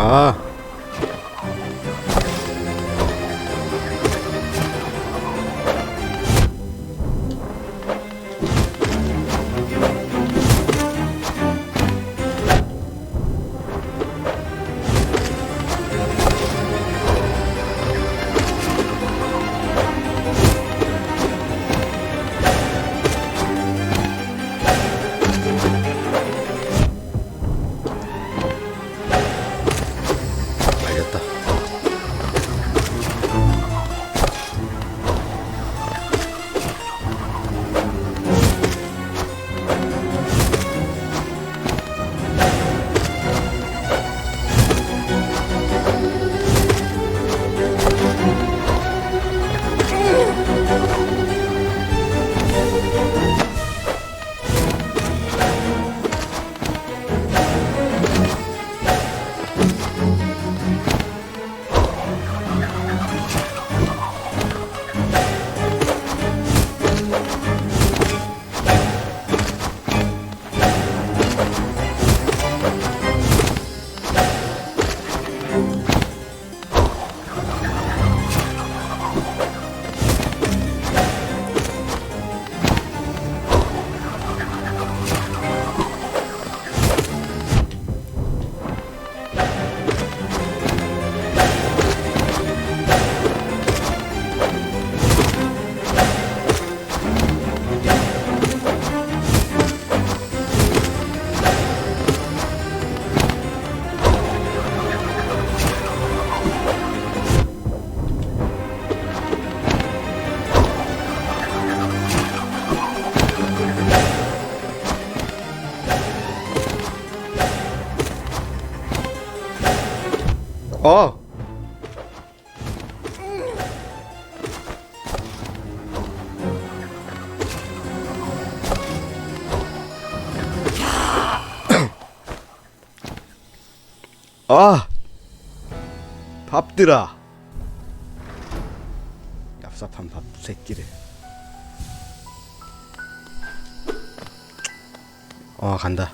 Ah. 어. 아. 밥들아. 얍삽한 밥 새끼를. 어 간다.